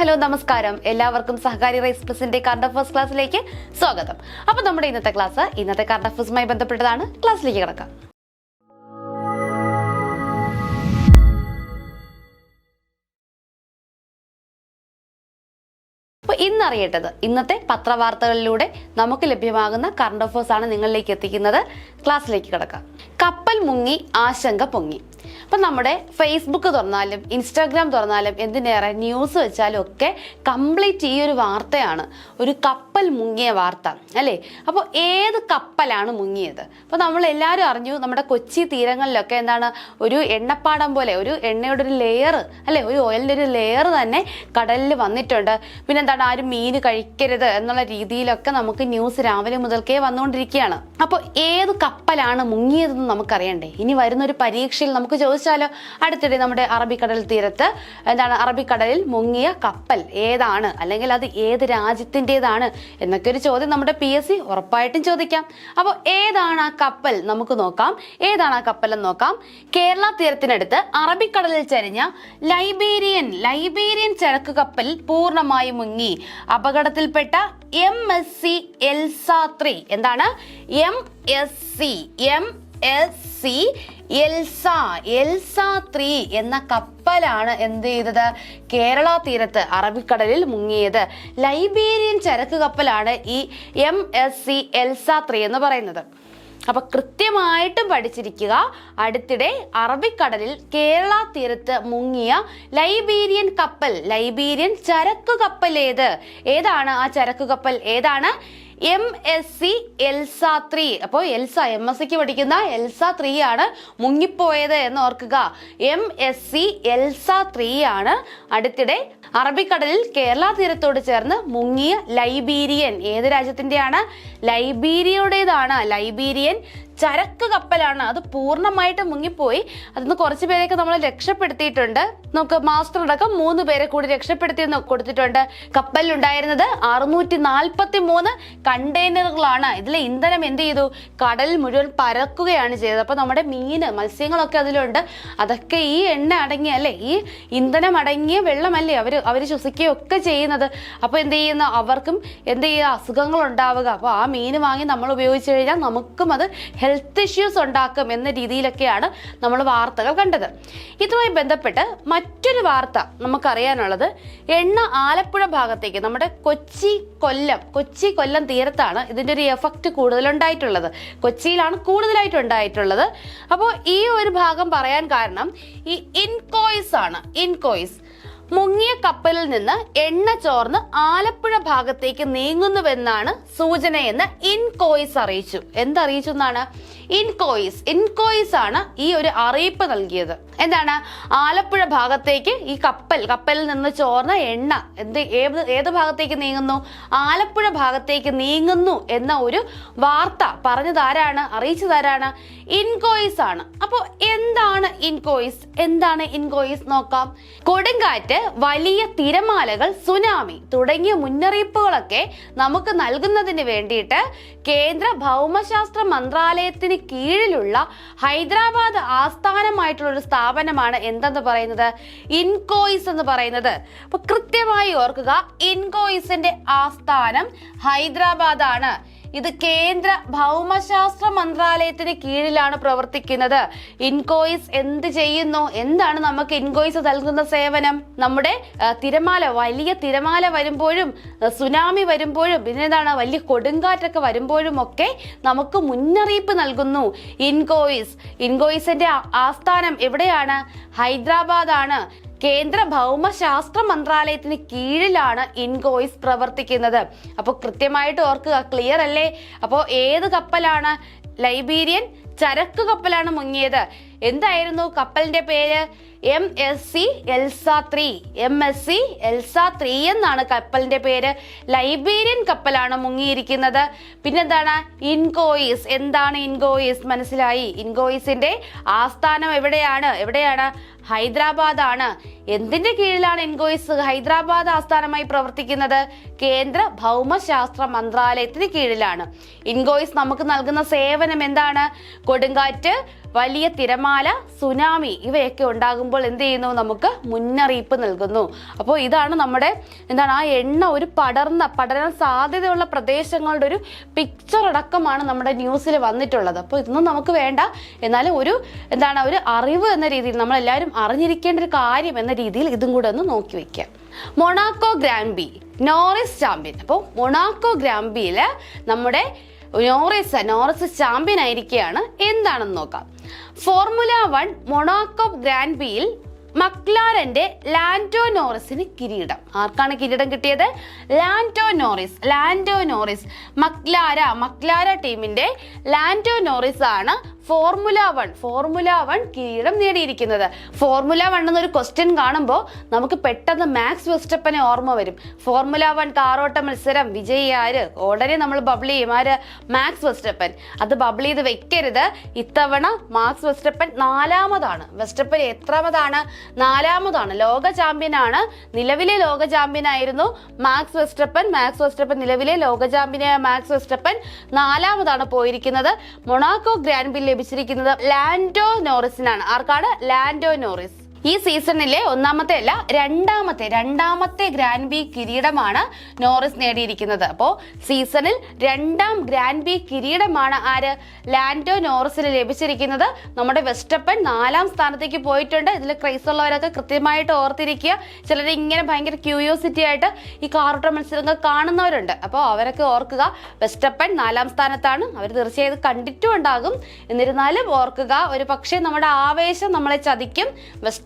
Hello നമസ്കാരം. എല്ലാവർക്കും സഹകാരി റൈസ് പ്ലസിന്റെ കറണ്ട് അഫേഴ്സ് ക്ലാസ്സിലേക്ക് സ്വാഗതം. അപ്പോൾ നമ്മുടെ ഇന്നത്തെ ക്ലാസ് ഇന്നത്തെ കറണ്ട് അഫേഴ്സുമായി ബന്ധപ്പെട്ടതാണ്. ക്ലാസ്സിലേക്ക് കിടക്കാം. അപ്പോൾ ഇന്നത്തെ പത്രവാർത്തകളിലൂടെ നമുക്ക് ലഭ്യമാകുന്ന കറണ്ട് അഫേഴ്സ് ആണ് നിങ്ങളിലേക്ക് എത്തിക്കുന്നത്. ക്ലാസ്സിലേക്ക് കിടക്കാം. കപ്പൽ മുങ്ങി ആശങ്ക പൊങ്ങി. അപ്പം നമ്മുടെ ഫേസ്ബുക്ക് തുറന്നാലും ഇൻസ്റ്റാഗ്രാം തുറന്നാലും എന്തിനേറെ ന്യൂസ് വെച്ചാലും ഒക്കെ കംപ്ലീറ്റ് ഈ ഒരു വാർത്തയാണ്. ഒരു കപ്പൽ മുങ്ങിയ വാർത്ത അല്ലേ? അപ്പോൾ ഏത് കപ്പലാണ് മുങ്ങിയത്? അപ്പോൾ നമ്മൾ എല്ലാവരും അറിഞ്ഞു നമ്മുടെ കൊച്ചി തീരങ്ങളിലൊക്കെ എന്താണ് ഒരു എണ്ണപ്പാടം പോലെ ഒരു എണ്ണയുടെ ഒരു ലെയർ അല്ലേ? ഒരു ഓയിലിന്റെ ഒരു ലെയർ തന്നെ കടലിൽ വന്നിട്ടുണ്ട്. പിന്നെ എന്താണ് ആരും മീൻ കഴിക്കരുത് എന്നുള്ള രീതിയിലൊക്കെ നമുക്ക് ന്യൂസ് രാവിലെ മുതൽക്കേ വന്നുകൊണ്ടിരിക്കുകയാണ്. അപ്പോൾ ഏത് കപ്പലാണ് മുങ്ങിയതെന്ന് നമുക്കറിയണ്ടേ? ഇനി വരുന്ന ഒരു പരീക്ഷയിൽ നമുക്ക് ചോദിച്ചാലോ അടുത്തിടെ നമ്മുടെ അറബിക്കടൽ തീരത്ത് എന്താണ് അറബിക്കടലിൽ മുങ്ങിയ കപ്പൽ ഏതാണ്? അല്ലെങ്കിൽ അത് ഏത് രാജ്യത്തിന്റെതാണ്? എന്നൊക്കെ ഒരു ചോദ്യം നമ്മുടെ പി എസ് സി ഉറപ്പായിട്ടും ചോദിക്കാം. അപ്പോൾ ഏതാണ് ആ കപ്പൽ? നമുക്ക് നോക്കാം. ഏതാണ് ആ കപ്പൽ എന്ന് നോക്കാം. കേരള തീരത്തിനടുത്ത് അറബിക്കടലിൽ ചരിഞ്ഞ ലൈബീരിയൻ ലൈബീരിയൻ ചരക്ക് കപ്പൽ പൂർണമായി മുങ്ങി. അപകടത്തിൽപ്പെട്ട എം എസ് സി എൽസാത്രി എന്താണ്? M S C M S C Elsa Elsa three എന്ന കപ്പലാണ് എന്ത് ചെയ്തത്? കേരള തീരത്ത് അറബിക്കടലിൽ മുങ്ങിയത്. ലൈബീരിയൻ ചരക്ക് കപ്പലാണ് ഈ M S C Elsa three എന്ന് പറയുന്നത്. അപ്പൊ കൃത്യമായിട്ടും പഠിച്ചിരിക്കുക. അടുത്തിടെ അറബിക്കടലിൽ കേരള തീരത്ത് മുങ്ങിയ ലൈബീരിയൻ കപ്പൽ ലൈബീരിയൻ ചരക്ക് കപ്പൽ ഏത്? ഏതാണ് ആ ചരക്ക് കപ്പൽ? ഏതാണ്? M S C Elsa three അപ്പോൾ എൽസ എം എസ് സിക്ക് പഠിക്കുന്ന എൽസ ത്രീ ആണ് മുങ്ങിപ്പോയത് എന്ന് ഓർക്കുക. M S C Elsa three ആണ് അടുത്തിടെ അറബിക്കടലിൽ കേരള തീരത്തോട് ചേർന്ന് മുങ്ങിയ ലൈബീരിയൻ. ഏത് രാജ്യത്തിന്റെയാണ്? ലൈബീരിയയുടേതാണ്. ലൈബീരിയൻ ചരക്ക് കപ്പലാണ്. അത് പൂർണമായിട്ട് മുങ്ങിപ്പോയി. അതിന്ന് കുറച്ച് പേരെയൊക്കെ നമ്മൾ രക്ഷപ്പെടുത്തിയിട്ടുണ്ട്. നമുക്ക് മാസ്റ്റർ അടക്കം മൂന്ന് പേരെ കൂടി രക്ഷപ്പെടുത്തി കൊടുത്തിട്ടുണ്ട്. കപ്പലിലുണ്ടായിരുന്നത് അറുന്നൂറ്റി നാൽപ്പത്തി മൂന്ന് കണ്ടെയ്നറുകളാണ്. ഇതിലെ ഇന്ധനം എന്ത് ചെയ്തു? കടൽ മുഴുവൻ പരക്കുകയാണ് ചെയ്തത്. അപ്പോൾ നമ്മുടെ മീന് മത്സ്യങ്ങളൊക്കെ അതിലുണ്ട്. അതൊക്കെ ഈ എണ്ണ അടങ്ങിയ അല്ലേ? ഈ ഇന്ധനം അടങ്ങിയ വെള്ളമല്ലേ അവർ അവർ ശ്വസിക്കുകയൊക്കെ ചെയ്യുന്നത്. അപ്പോൾ എന്ത് ചെയ്യുന്നു? അവർക്കും എന്ത് ചെയ്യുക? അസുഖങ്ങൾ ഉണ്ടാവുക അപ്പോൾ ആ മീൻ വാങ്ങി നമ്മൾ ഉപയോഗിച്ച് കഴിഞ്ഞാൽ നമുക്കും അത് ഇഷ്യൂസ് ഉണ്ടാക്കും എന്ന രീതിയിലൊക്കെയാണ് നമ്മൾ വാർത്തകൾ കണ്ടത്. ഇതുമായി ബന്ധപ്പെട്ട് മറ്റൊരു വാർത്ത നമുക്കറിയാനുള്ളത് എണ്ണ ആലപ്പുഴ ഭാഗത്തേക്ക് നമ്മുടെ കൊച്ചി കൊല്ലം കൊച്ചി കൊല്ലം തീരത്താണ് ഇതിന്റെ ഒരു എഫക്റ്റ് കൂടുതലുണ്ടായിട്ടുള്ളത്. കൊച്ചിയിലാണ് കൂടുതലായിട്ട് ഉണ്ടായിട്ടുള്ളത്. അപ്പോൾ ഈ ഒരു ഭാഗം പറയാൻ കാരണം ഈ ഇൻകോയ്സ് ആണ്. ഇൻകോയ്സ് മുങ്ങിയ കപ്പലിൽ നിന്ന് എണ്ണ ചോർന്ന് ആലപ്പുഴ ഭാഗത്തേക്ക് നീങ്ങുന്നുവെന്നാണ് സൂചനയെന്ന് ഇൻകോയിസ് അറിയിച്ചു. എന്തറിയിച്ചു എന്നാണ്? ഇൻകോയിസ്. ഇൻകോയിസ് ആണ് ഈ ഒരു അറിയിപ്പ് നൽകിയത്. എന്താണ്? ആലപ്പുഴ ഭാഗത്തേക്ക് ഈ കപ്പൽ കപ്പലിൽ നിന്ന് ചോർന്ന എണ്ണ എന്ത് ഏത് ഏത് ഭാഗത്തേക്ക് നീങ്ങുന്നു? ആലപ്പുഴ ഭാഗത്തേക്ക് നീങ്ങുന്നു എന്ന ഒരു വാർത്ത പറഞ്ഞതാരാണ് അറിയിച്ചതാരാണ് ഇൻകോയിസ് ആണ്. അപ്പോൾ എന്താണ് ഇൻകോയിസ്? എന്താണ് ഇൻകോയിസ് നോക്കാം. കൊടുങ്കാറ്റ് വലിയ തിരമാലകൾ സുനാമി തുടങ്ങിയ മുന്നറിയിപ്പുകളൊക്കെ നമുക്ക് നൽകുന്നതിന് വേണ്ടിയിട്ട് കേന്ദ്ര ഭൗമശാസ്ത്ര മന്ത്രാലയത്തിന് കീഴിലുള്ള ഹൈദരാബാദ് ആസ്ഥാനമായിട്ടുള്ള ഒരു സ്ഥാപനമാണ് എന്തെന്ന് പറയുന്നത്? ഇൻകോയിസ് എന്ന് പറയുന്നത്. അപ്പൊ കൃത്യമായി ഓർക്കുക ഇൻകോയിസിന്റെ ആസ്ഥാനം ഹൈദരാബാദ് ആണ് ഇത് കേന്ദ്ര ഭൗമശാസ്ത്ര മന്ത്രാലയത്തിന് കീഴിലാണ് പ്രവർത്തിക്കുന്നത്. ഇൻകോയിസ് എന്ത് ചെയ്യുന്നു? എന്താണ് നമുക്ക് ഇൻകോയിസ് നൽകുന്ന സേവനം? നമ്മുടെ തിരമാല വലിയ തിരമാല വരുമ്പോഴും സുനാമി വരുമ്പോഴും പിന്നെ എന്താണ് വലിയ കൊടുങ്കാറ്റൊക്കെ വരുമ്പോഴും ഒക്കെ നമുക്ക് മുന്നറിയിപ്പ് നൽകുന്നു. ഇൻകോയിസ് ഇൻകോയിസിന്റെ ആസ്ഥാനം എവിടെയാണ്? ഹൈദരാബാദ് ആണ് കേന്ദ്ര ഭൗമശാസ്ത്ര മന്ത്രാലയത്തിന് കീഴിലാണ് ഇൻകോയിസ് പ്രവർത്തിക്കുന്നത്. അപ്പോൾ കൃത്യമായിട്ട് ഓർക്കുക ക്ലിയർ അല്ലേ? അപ്പോൾ ഏത് കപ്പലാണ് ലൈബീരിയൻ ചരക്ക് കപ്പലാണ് മുങ്ങിയത്? എന്തായിരുന്നു കപ്പലിന്റെ പേര്? M S C Elsa three M S C Elsa three എന്നാണ് കപ്പലിന്റെ പേര്. ലൈബീരിയൻ കപ്പലാണ് മുങ്ങിയിരിക്കുന്നത്. പിന്നെന്താണ്? ഇൻകോയിസ് എന്താണ് ഇൻകോയിസ് മനസ്സിലായി? ഇൻകോയിസിന്റെ ആസ്ഥാനം എവിടെയാണ്? എവിടെയാണ്? ഹൈദരാബാദ് ആണ് എന്തിന്റെ കീഴിലാണ് ഇൻകോയിസ് ഹൈദരാബാദ് ആസ്ഥാനമായി പ്രവർത്തിക്കുന്നത്? കേന്ദ്ര ഭൗമശാസ്ത്ര മന്ത്രാലയത്തിന് കീഴിലാണ്. ഇൻകോയിസ് നമുക്ക് നൽകുന്ന സേവനം എന്താണ്? കൊടുങ്കാറ്റ് വലിയ തിരമാല സുനാമി ഇവയൊക്കെ ഉണ്ടാകുമ്പോൾ എന്ത് ചെയ്യുന്നു? നമുക്ക് മുന്നറിയിപ്പ് നൽകുന്നു. അപ്പോൾ ഇതാണ് നമ്മുടെ എന്താണ് ആ എണ്ണ ഒരു പടർന്ന പടരാൻ സാധ്യതയുള്ള പ്രദേശങ്ങളുടെ ഒരു പിക്ചർ അടക്കമാണ് നമ്മുടെ ന്യൂസിൽ വന്നിട്ടുള്ളത്. അപ്പോൾ ഇതൊന്നും നമുക്ക് വേണ്ട. എന്നാലും ഒരു എന്താണ് ഒരു അറിവ് എന്ന രീതിയിൽ നമ്മളെല്ലാവരും അറിഞ്ഞിരിക്കേണ്ട ഒരു കാര്യം എന്ന രീതിയിൽ ഇതും കൂടെ ഒന്ന് നോക്കി വെക്കാം. Monaco grand prix Norris champion അപ്പോൾ മൊണാക്കോ ഗ്രാൻബിയിൽ നമ്മുടെ നോറിസ് നോറിസ് ചാമ്പ്യൻ ആയിരിക്കുകയാണ്. എന്താണെന്ന് നോക്കാം. ഫോർമുല വൺ മൊണാക്കോ ഗ്രാൻബിയിൽ മക്ലാരന്റെ ലാൻഡോ നോറിസിന് കിരീടം. ആർക്കാണ് കിരീടം കിട്ടിയത്? Lando Norris Lando Norris. McLaren McLaren ടീമിന്റെ ലാൻഡോ നോറിസ് ആണ് ഫോർമുല വൺ ഫോർമുല വൺ കിരീടം നേടിയിരിക്കുന്നത്. ഫോർമുല വൺ എന്നൊരു ക്വസ്റ്റ്യൻ കാണുമ്പോൾ നമുക്ക് പെട്ടെന്ന് മാക്സ് വെസ്റ്റപ്പനെ ഓർമ്മ വരും. ഫോർമുല വൺ കാറോട്ട മത്സരം. വിജയി ആര്? ഉടനെ നമ്മൾ ബബിൾ ചെയ്യും. ആര്? Max Verstappen. അത് ബബിൾ ചെയ്ത് വെക്കരുത്. ഇത്തവണ മാക്സ് വെസ്റ്റപ്പൻ നാലാമതാണ്. വെസ്റ്റപ്പൻ എത്രാമതാണ്? നാലാമതാണ്. ലോക ചാമ്പ്യൻ ആണ്. നിലവിലെ ലോക ചാമ്പ്യൻ ആയിരുന്നു മാക്സ് വെസ്റ്റപ്പൻ. മാക്സ് വെസ്റ്റപ്പൻ നിലവിലെ ലോക ചാമ്പ്യനായ മാക്സ് വെസ്റ്റപ്പൻ നാലാമതാണ് പോയിരിക്കുന്നത്. മൊണാക്കോ ഗ്രാൻഡ് ബിൽ ലഭിച്ചിരിക്കുന്നത് ലാൻഡോ നോറിസിനാണ്. ആർക്കാണ്? Lando Norris. ഈ സീസണിലെ ഒന്നാമത്തെ അല്ല രണ്ടാമത്തെ രണ്ടാമത്തെ ഗ്രാൻഡ് ബി കിരീടമാണ് നോറിസ് നേടിയിരിക്കുന്നത്. അപ്പോൾ സീസണിൽ രണ്ടാം ഗ്രാൻഡ് ബി കിരീടമാണ് ആര്? ലാൻഡോ നോറിസിന് ലഭിച്ചിരിക്കുന്നത്. നമ്മുടെ വെസ്റ്റപ്പൻ നാലാം സ്ഥാനത്തേക്ക് പോയിട്ടുണ്ട്. ഇതിൽ ക്രൈസ് ഉള്ളവരൊക്കെ കൃത്യമായിട്ട് ഓർത്തിരിക്കുക. ചിലർ ഇങ്ങനെ ഭയങ്കര ക്യൂരിയോസിറ്റി ആയിട്ട് ഈ കാറോട്ട മത്സരങ്ങൾ കാണുന്നവരുണ്ട്. അപ്പോൾ അവരൊക്കെ ഓർക്കുക വെസ്റ്റപ്പൻ നാലാം സ്ഥാനത്താണ്. അവർ തീർച്ചയായും കണ്ടിട്ടും ഉണ്ടാകും. എന്നിരുന്നാലും ഓർക്കുക ഒരു പക്ഷേ നമ്മുടെ ആവേശം നമ്മളെ ചതിക്കും.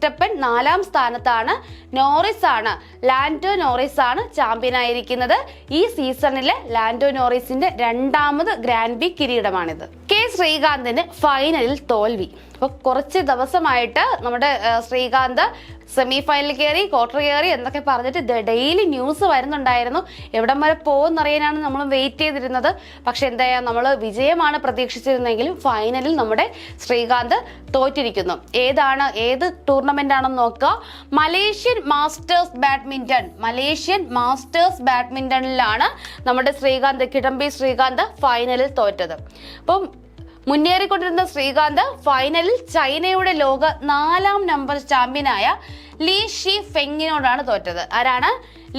വെസ്റ്റപ്പൻ നാലാം സ്ഥാനത്താണ് നോറിസ് ആണ് ലാൻഡോ നോറിസ് ആണ് ചാമ്പ്യൻ ആയിരിക്കുന്നത്. ഈ സീസണിലെ ലാൻഡോ നോറിസിന്റെ രണ്ടാമത് ഗ്രാൻഡ് ബി കിരീടമാണിത്. കെ ശ്രീകാന്തിന് ഫൈനലിൽ തോൽവി. അപ്പോൾ കുറച്ച് ദിവസമായിട്ട് നമ്മുടെ ശ്രീകാന്ത് സെമി ഫൈനൽ കയറി ക്വാർട്ടർ കയറി എന്നൊക്കെ പറഞ്ഞിട്ട് ഡെയിലി ന്യൂസ് വരുന്നുണ്ടായിരുന്നു. എവിടം വരെ പോകുന്നറിയാനാണ് നമ്മൾ വെയിറ്റ് ചെയ്തിരുന്നത്. പക്ഷെ എന്താ നമ്മൾ വിജയമാണ് പ്രതീക്ഷിച്ചിരുന്നെങ്കിലും ഫൈനലിൽ നമ്മുടെ ശ്രീകാന്ത് തോറ്റിരിക്കുന്നു. ഏതാണ് ഏത് ടൂർണമെന്റ് ആണെന്ന് നോക്കുക. Malaysian Masters badminton Malaysian Masters ബാഡ്മിന്റണിലാണ് നമ്മുടെ ശ്രീകാന്ത് കിഡംബി ശ്രീകാന്ത് ഫൈനലിൽ തോറ്റത്. അപ്പം മുന്നേറിക്കൊണ്ടിരുന്ന ശ്രീകാന്ത് ഫൈനലിൽ ചൈനയുടെ ലോക നാലാം നമ്പർ ചാമ്പ്യനായ ലീ ഷി ഫെങ്ങിനോടാണ് തോറ്റത്. ആരാണ്?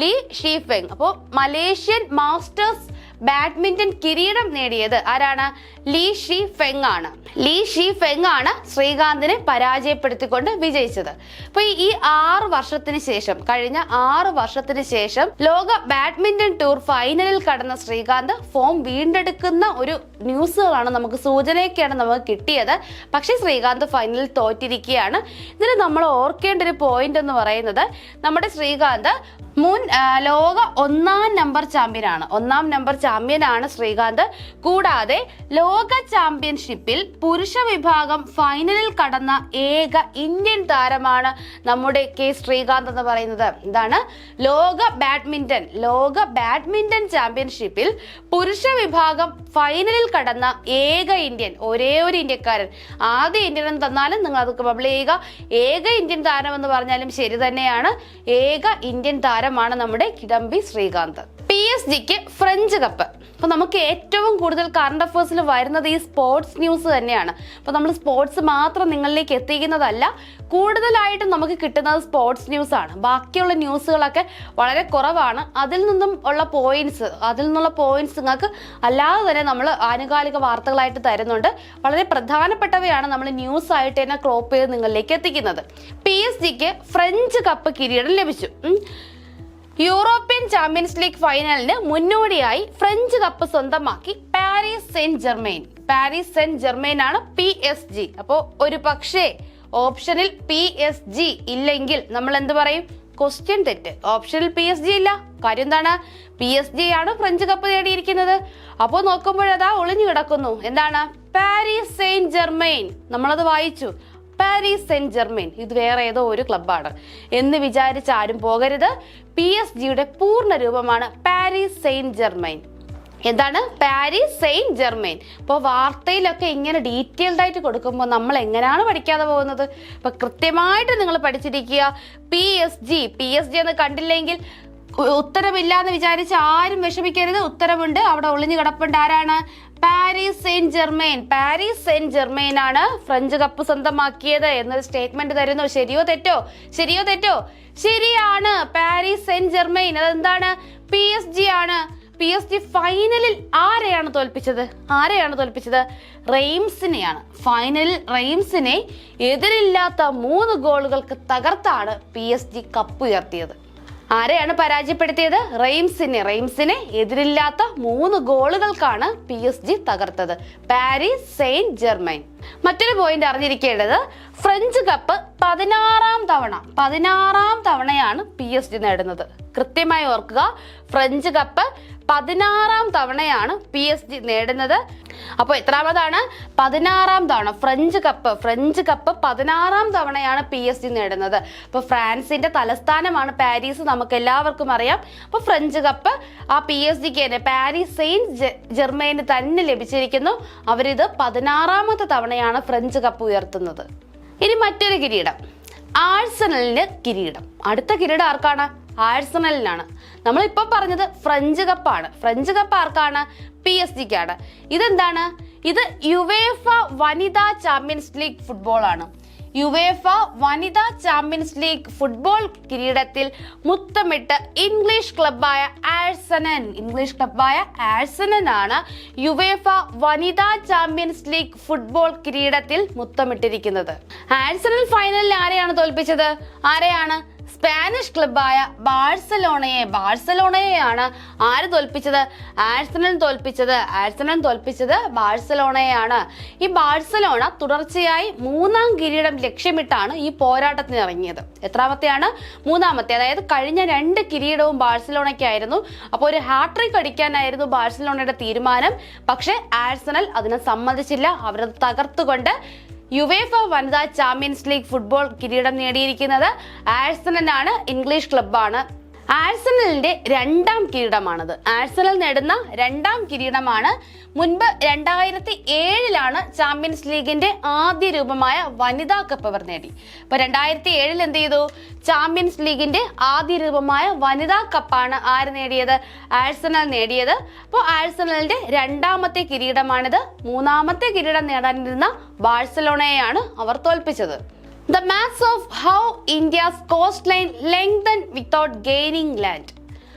ലീ ഷി ഫെങ് അപ്പോൾ മലേഷ്യൻ മാസ്റ്റേഴ്സ് ബാഡ്മിന്റൺ കിരീടം നേടിയത് ആരാണ്? ലീ ഷി ഫെങ് ആണ്. ലീ ഷി ഫെങ് ആണ് ശ്രീകാന്തിനെ പരാജയപ്പെടുത്തിക്കൊണ്ട് വിജയിച്ചത്. അപ്പൊ ഈ- ആറ് വർഷത്തിന് ശേഷം കഴിഞ്ഞ ആറ് വർഷത്തിന് ശേഷം ലോക ബാഡ്മിന്റൺ ടൂർ ഫൈനലിൽ കടന്ന ശ്രീകാന്ത് ഫോം വീണ്ടെടുക്കുന്ന ഒരു ന്യൂസുകളാണ് നമുക്ക് സൂചനയൊക്കെയാണ് നമുക്ക് കിട്ടിയത്. പക്ഷേ ശ്രീകാന്ത് ഫൈനലിൽ തോറ്റിരിക്കുകയാണ്. ഇതിന് നമ്മൾ ഓർക്കേണ്ട ഒരു പോയിന്റ് എന്ന് പറയുന്നത് നമ്മുടെ ശ്രീകാന്ത് മുൻ ലോക ഒന്നാം നമ്പർ ചാമ്പ്യനാണ് ഒന്നാം നമ്പർ ചാമ്പ്യനാണ് ശ്രീകാന്ത്. കൂടാതെ ലോക ചാമ്പ്യൻഷിപ്പിൽ പുരുഷ വിഭാഗം ഫൈനലിൽ കടന്ന ഏക ഇന്ത്യൻ താരമാണ് നമ്മുടെ കെ ശ്രീകാന്ത് എന്ന് പറയുന്നത്. ഇതാണ് ലോക ബാഡ്മിന്റൺ ലോക ബാഡ്മിന്റൺ ചാമ്പ്യൻഷിപ്പിൽ പുരുഷ വിഭാഗം ഫൈനലിൽ കടന്ന ഏക ഇന്ത്യൻ ഒരേ ഒരു ഇന്ത്യക്കാരൻ. ആദ്യ ഇന്ത്യൻ എന്ന് തന്നാലും നിങ്ങൾ അത് പബ്ലിക് ചെയ്യുക. ഏക ഇന്ത്യൻ താരം എന്ന് പറഞ്ഞാലും ശരി തന്നെയാണ്. ഏക ഇന്ത്യൻ താരമാണ് നമ്മുടെ കിഡംബി ശ്രീകാന്ത്. പി എസ് ജിക്ക് ഫ്രഞ്ച് കപ്പ്. അപ്പൊ നമുക്ക് ഏറ്റവും കൂടുതൽ കറണ്ട് അഫേഴ്സിൽ വരുന്നത് ഈ സ്പോർട്സ് ന്യൂസ് തന്നെയാണ്. അപ്പോൾ നമ്മൾ സ്പോർട്സ് മാത്രം നിങ്ങളിലേക്ക് എത്തിക്കുന്നതല്ല കൂടുതലായിട്ടും നമുക്ക് കിട്ടുന്നത് സ്പോർട്സ് ന്യൂസ് ആണ്. ബാക്കിയുള്ള ന്യൂസുകളൊക്കെ വളരെ കുറവാണ്. അതിൽ നിന്നും ഉള്ള പോയിന്റ്സ് അതിൽ നിന്നുള്ള പോയിന്റ്സ് നിങ്ങൾക്ക് അല്ലാതെ തന്നെ നമ്മൾ ആനുകാലിക വാർത്തകളായിട്ട് തരുന്നുണ്ട്. വളരെ പ്രധാനപ്പെട്ടവയാണ് നമ്മൾ ന്യൂസ് ആയിട്ട് തന്നെ ക്രോപ്പ് ചെയ്ത് നിങ്ങളിലേക്ക് എത്തിക്കുന്നത്. പി എസ് ജിക്ക് ഫ്രഞ്ച് കപ്പ് കിരീടം ലഭിച്ചു. യൂറോപ്യൻ ചാമ്പ്യൻസ് ലീഗ് ഫൈനലിന് മുന്നോടിയായി ഫ്രഞ്ച് കപ്പ് സ്വന്തമാക്കി Paris Saint Germain Paris Saint Germain ആണ് പി എസ് ജി. അപ്പോൾ ഒരു പക്ഷേ ഓപ്ഷനിൽ പി എസ് ജി ഇല്ലെങ്കിൽ നമ്മൾ എന്ത് പറയും? ക്വസ്റ്റ്യൻ തെറ്റ്. ഓപ്ഷനിൽ പി എസ് ജി ഇല്ല. കാര്യം എന്താണ്? പി എസ് ജി ആണ് ഫ്രഞ്ച് കപ്പ് നേടിയിരിക്കുന്നത്. അപ്പോൾ നോക്കുമ്പോഴതാ ഒളിഞ്ഞു കിടക്കുന്നു. എന്താണ്? പാരീസ് സെയിന്റ് ജെർമെയിൻ നമ്മളത് വായിച്ചു. പാരീസ് സെന്റ് ജെർമെയിൻ ഇത് വേറെ ഏതോ ഒരു ക്ലബ്ബാണ്. എന്ന് വിചാരിച്ച് ആരും പോകരുത്. പി എസ് ജിയുടെ പൂർണ രൂപമാണ് പാരീസ് സെയിന്റ് ജെർമെയിൻ എന്താണ്? പാരീസ് സെയിന്റ് ജെർമെയിൻ ഇപ്പോൾ വാർത്തയിലൊക്കെ ഇങ്ങനെ ഡീറ്റെയിൽഡ് ആയിട്ട് കൊടുക്കുമ്പോൾ നമ്മൾ എങ്ങനെയാണ് പഠിക്കാതെ പോകുന്നത്? ഇപ്പൊ കൃത്യമായിട്ട് നിങ്ങൾ പഠിച്ചിരിക്കുക. P S G. P S G എന്ന് കണ്ടില്ലെങ്കിൽ ഉത്തരമില്ല എന്ന് വിചാരിച്ച് ആരും വിഷമിക്കരുത്. ഉത്തരമുണ്ട്. അവിടെ ഒളിഞ്ഞു കിടപ്പുണ്ട്. ആരാണ്? Paris Saint Germain Paris Saint Germain ആണ് ഫ്രഞ്ച് കപ്പ് സ്വന്തമാക്കിയത് എന്നൊരു സ്റ്റേറ്റ്മെന്റ് തരുന്നു. ശരിയോ തെറ്റോ? ശരിയോ തെറ്റോ? ശരിയാണ് പാരീസ് സെയിന്റ് ജെർമെയിൻ അതെന്താണ്? പി എസ് ജി ആണ്. പി എസ് ജി ഫൈനലിൽ ആരെയാണ് തോൽപ്പിച്ചത്? ആരെയാണ് തോൽപ്പിച്ചത്? റെയിംസിനെയാണ്. ഫൈനലിൽ റെയിംസിനെ എതിരില്ലാത്ത മൂന്ന് ഗോളുകൾക്ക് തകർത്താണ് പി എസ് ജി കപ്പ് ഉയർത്തിയത്. ആരെയാണ് പരാജയപ്പെടുത്തിയത്? റെയിംസിനെ. റെയിംസിനെ എതിരില്ലാത്ത മൂന്ന് ഗോളുകൾക്കാണ് പി എസ് ജി തകർത്തത്. Paris Saint Germain. മറ്റൊരു പോയിന്റ് അറിഞ്ഞിരിക്കേണ്ടത് ഫ്രഞ്ച് കപ്പ് പതിനാറാം തവണ പതിനാറാം തവണയാണ് പി എസ് ജി നേടുന്നത്. കൃത്യമായി ഓർക്കുക ഫ്രഞ്ച് കപ്പ് പതിനാറാം തവണയാണ് പി എസ് ജി നേടുന്നത്. അപ്പോൾ എത്രാമതാണ്? പതിനാറാം തവണ ഫ്രഞ്ച് കപ്പ് ഫ്രഞ്ച് കപ്പ് പതിനാറാം തവണയാണ് പി എസ് ജി നേടുന്നത്. അപ്പോൾ ഫ്രാൻസിന്റെ തലസ്ഥാനമാണ് പാരീസ് നമുക്ക് എല്ലാവർക്കും അറിയാം. അപ്പോൾ ഫ്രഞ്ച് കപ്പ് ആ പി എസ് ജിക്ക് തന്നെ പാരീസ് സെയിന്റ് ജെർമൈന് തന്നെ ലഭിച്ചിരിക്കുന്നു. അവരിത് പതിനാറാമത്തെ തവണയാണ് ഫ്രഞ്ച് കപ്പ് ഉയർത്തുന്നത്. ഇനി മറ്റൊരു കിരീടം. ആഴ്സണലിന് കിരീടം. അടുത്ത കിരീടം ആർക്കാണ്? ആഴ്സണലിനാണ്. നമ്മളിപ്പോ പറഞ്ഞത് ഫ്രഞ്ച് കപ്പാണ്. ഫ്രഞ്ച് കപ്പ് ആർക്കാണ്? പി എസ് ജിക്കാണ്. ഇതെന്താണ്? ഇത് യുവേഫ വനിതാ ചാമ്പ്യൻസ് ലീഗ് ഫുട്ബോൾ ആണ് യുവേഫ വനിതാ ചാമ്പ്യൻസ് ലീഗ് ഫുട്ബോൾ കിരീടത്തിൽ മുത്തമിട്ട് ഇംഗ്ലീഷ് ക്ലബായ ആഴ്സനൻ ഇംഗ്ലീഷ് ക്ലബായ ആഴ്സനനാണ് യുവേഫ വനിതാ ചാമ്പ്യൻസ് ലീഗ് ഫുട്ബോൾ കിരീടത്തിൽ മുത്തമിട്ടിരിക്കുന്നത്. ആഴ്സണൽ ഫൈനലിൽ ആരെയാണ് തോൽപ്പിച്ചത്? ആരെയാണ്? സ്പാനിഷ് ക്ലബായ ബാഴ്സലോണയെ ബാഴ്സലോണയെയാണ് ആര് തോൽപ്പിച്ചത്? ആഴ്സണൽ തോൽപ്പിച്ചത് ആഴ്സണൽ തോൽപ്പിച്ചത് ബാഴ്സലോണയെയാണ്. ഈ ബാഴ്സലോണ തുടർച്ചയായി മൂന്നാം കിരീടം ലക്ഷ്യമിട്ടാണ് ഈ പോരാട്ടത്തിന് ഇറങ്ങിയത്. എത്രാമത്തെയാണ്? മൂന്നാമത്തെ അതായത് കഴിഞ്ഞ രണ്ട് കിരീടവും ബാഴ്സലോണയ്ക്കായിരുന്നു. അപ്പോൾ ഒരു ഹാട്രിക് അടിക്കാനായിരുന്നു ബാഴ്സലോണയുടെ തീരുമാനം. പക്ഷേ ആഴ്സണൽ അതിനെ സമ്മതിച്ചില്ല. അവരത് തകർത്തുകൊണ്ട് യുവേഫ വനിതാ ചാമ്പ്യൻസ് ലീഗ് ഫുട്ബോൾ കിരീടം നേടിയിരിക്കുന്നത് ആഴ്സണലാണ് ഇംഗ്ലീഷ് ക്ലബ്ബാണ്. ആഴ്സണലിന്റെ രണ്ടാം കിരീടമാണത്. ആഴ്സണൽ നേടുന്ന രണ്ടാം കിരീടമാണ്. മുൻപ് രണ്ടായിരത്തി ഏഴിലാണ് ചാമ്പ്യൻസ് ലീഗിന്റെ ആദ്യ രൂപമായ വനിതാ കപ്പ് അവർ നേടി. അപ്പൊ രണ്ടായിരത്തി ഏഴിൽ എന്ത് ചെയ്തു? ചാമ്പ്യൻസ് ലീഗിന്റെ ആദ്യ രൂപമായ വനിതാ കപ്പാണ് ആര് നേടിയത്? ആഴ്സണൽ നേടിയത്. അപ്പോൾ ആഴ്സണലിന്റെ രണ്ടാമത്തെ കിരീടമാണിത്. മൂന്നാമത്തെ കിരീടം നേടാനിരുന്ന ബാഴ്സലോണയെയാണ് അവർ തോൽപ്പിച്ചത്. The maths of how India's coast line lengthen without gaining land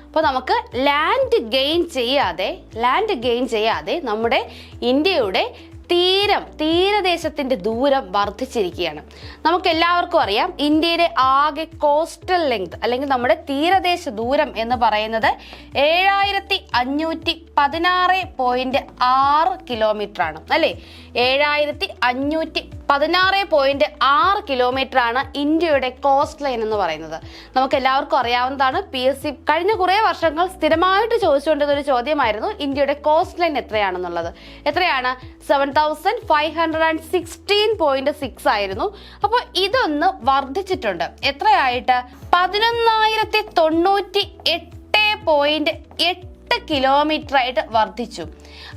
അപ്പോൾ നമുക്ക് ലാൻഡ് ഗെയിൻ ചെയ്യാതെ ലാൻഡ് ഗെയിൻ ചെയ്യാതെ നമ്മുടെ ഇന്ത്യയുടെ തീരം തീരദേശത്തിന്റെ ദൂരം വർദ്ധിച്ചിരിക്കുകയാണ്. നമുക്ക് എല്ലാവർക്കും അറിയാം ഇന്ത്യയുടെ ആകെ കോസ്റ്റൽ ലെങ്ത് അല്ലെങ്കിൽ നമ്മുടെ തീരദേശ ദൂരം എന്ന് പറയുന്നത് ഏഴായിരത്തി അഞ്ഞൂറ്റി പതിനാറ് പോയിന്റ് ആറ് കിലോമീറ്റർ ആണ് അല്ലേ? ഏഴായിരത്തി അഞ്ഞൂറ്റി പതിനാറ് പോയിന്റ് ആറ് കിലോമീറ്റർ ആണ് ഇന്ത്യയുടെ കോസ്റ്റ് ലൈൻ എന്ന് പറയുന്നത്. നമുക്ക് എല്ലാവർക്കും അറിയാവുന്നതാണ് പി എസ് സി കഴിഞ്ഞ കുറേ വർഷങ്ങൾ സ്ഥിരമായിട്ട് ചോദിച്ചുകൊണ്ടിരുന്ന ഒരു ചോദ്യമായിരുന്നു ഇന്ത്യയുടെ കോസ്റ്റ് ലൈൻ എത്രയാണെന്നുള്ളത്. എത്രയാണ്? Seven thousand five hundred and sixteen point six ആയിരുന്നു. അപ്പോൾ ഇതൊന്ന് വർദ്ധിച്ചിട്ടുണ്ട്. എത്രയായിട്ട്? പതിനൊന്നായിരത്തി തൊണ്ണൂറ്റി എട്ട് പോയിന്റ് എട്ട് കിലോമീറ്റർ ആയിട്ട് വർദ്ധിച്ചു.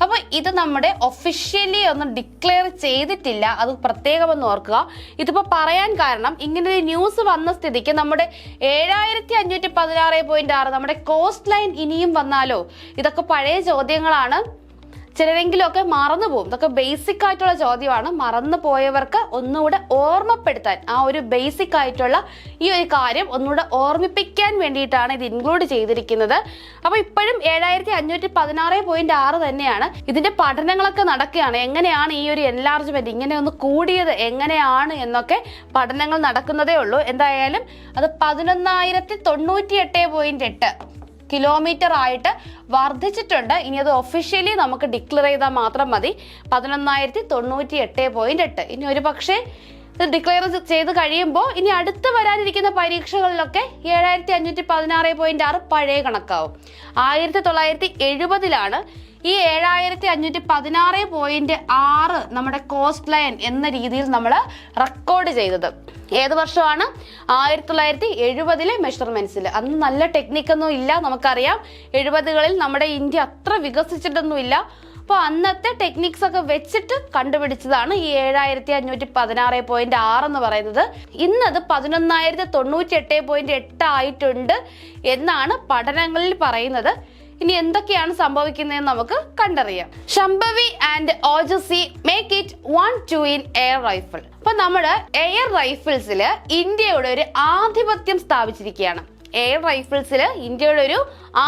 അപ്പോൾ ഇത് നമ്മുടെ ഒഫീഷ്യലി ഒന്നും ഡിക്ലെയർ ചെയ്തിട്ടില്ല. അത് പ്രത്യേകം ഒന്ന് ഓർക്കുക. ഇതിപ്പോൾ പറയാൻ കാരണം ഇങ്ങനെ ഒരു ന്യൂസ് വന്ന സ്ഥിതിക്ക് നമ്മുടെ ഏഴായിരത്തി അഞ്ഞൂറ്റി പതിനാറ് പോയിന്റ് ആറ് നമ്മുടെ കോസ്റ്റ് ലൈൻ ഇനിയും വന്നാലോ? ഇതൊക്കെ പഴയ ചോദ്യങ്ങളാണ്. ചിലരെങ്കിലും ഒക്കെ മറന്നു പോകും. ഇതൊക്കെ ബേസിക് ആയിട്ടുള്ള ചോദ്യമാണ്. മറന്നു പോയവർക്ക് ഒന്നുകൂടെ ഓർമ്മപ്പെടുത്താൻ ആ ഒരു ബേസിക് ആയിട്ടുള്ള ഈ ഒരു കാര്യം ഒന്നുകൂടെ ഓർമ്മിപ്പിക്കാൻ വേണ്ടിയിട്ടാണ് ഇത് ഇൻക്ലൂഡ് ചെയ്തിരിക്കുന്നത്. അപ്പോൾ ഇപ്പോഴും ഏഴായിരത്തി അഞ്ഞൂറ്റി പതിനാറ് പോയിന്റ് ആറ് തന്നെയാണ്. ഇതിന്റെ പഠനങ്ങളൊക്കെ നടക്കുകയാണ്. എങ്ങനെയാണ് ഈ ഒരു എൻലാർജ്മെന്റ് ഇങ്ങനെ ഒന്ന് കൂടിയത്? എങ്ങനെയാണ് എന്നൊക്കെ പഠനങ്ങൾ നടക്കുന്നതേ ഉള്ളൂ. എന്തായാലും അത് പതിനൊന്നായിരത്തി തൊണ്ണൂറ്റി എട്ട് പോയിന്റ് എട്ട്. കിലോമീറ്റർ ആയിട്ട് വർദ്ധിച്ചിട്ടുണ്ട്. ഇനി അത് ഒഫീഷ്യലി നമുക്ക് ഡിക്ലെയർ ചെയ്താൽ മാത്രം മതി. പതിനൊന്നായിരത്തി തൊണ്ണൂറ്റി എട്ട്. പോയിന്റ് എട്ട് ഇനി ഒരു പക്ഷേ ഡിക്ലെയർ ചെയ്ത് കഴിയുമ്പോൾ ഇനി അടുത്ത് വരാനിരിക്കുന്ന പരീക്ഷകളിലൊക്കെ ഏഴായിരത്തി അഞ്ഞൂറ്റി പതിനാറ് പോയിന്റ് ആറ് പഴയ കണക്കാവും. ആയിരത്തി തൊള്ളായിരത്തി എഴുപതിലാണ് ഈ ഏഴായിരത്തി അഞ്ഞൂറ്റി പതിനാറ് പോയിന്റ് ആറ് നമ്മുടെ കോസ്റ്റ് ലൈൻ എന്ന രീതിയിൽ നമ്മൾ റെക്കോർഡ് ചെയ്തത്. ഏത് വർഷമാണ്? ആയിരത്തി തൊള്ളായിരത്തി എഴുപതിലെ മെഷർമെന്റ്സിൽ അന്ന് നല്ല ടെക്നിക്കൊന്നും ഇല്ല നമുക്കറിയാം. എഴുപതുകളിൽ നമ്മുടെ ഇന്ത്യ അത്ര വികസിച്ചിട്ടൊന്നുമില്ല. അപ്പോൾ അന്നത്തെ ടെക്നിക്സ് ഒക്കെ വെച്ചിട്ട് കണ്ടുപിടിച്ചതാണ് ഈ ഏഴായിരത്തി അഞ്ഞൂറ്റി പതിനാറ് പോയിന്റ് ആറ് എന്ന് പറയുന്നത്. ഇന്നത് പതിനൊന്നായിരത്തി തൊണ്ണൂറ്റി എട്ട് പോയിന്റ് എട്ട് ആയിട്ടുണ്ട് എന്നാണ് പഠനങ്ങളിൽ പറയുന്നത്. ഇനി എന്തൊക്കെയാണ് സംഭവിക്കുന്നതെന്ന് നമുക്ക് കണ്ടറിയാം. Shambhavi and Ojasvi make it one two in air rifle അപ്പൊ നമ്മുടെ എയർ റൈഫിൾസിൽ ഇന്ത്യയുടെ ഒരു ആധിപത്യം സ്ഥാപിച്ചിരിക്കുകയാണ്. എയർ റൈഫിൾസിൽ ഇന്ത്യയുടെ ഒരു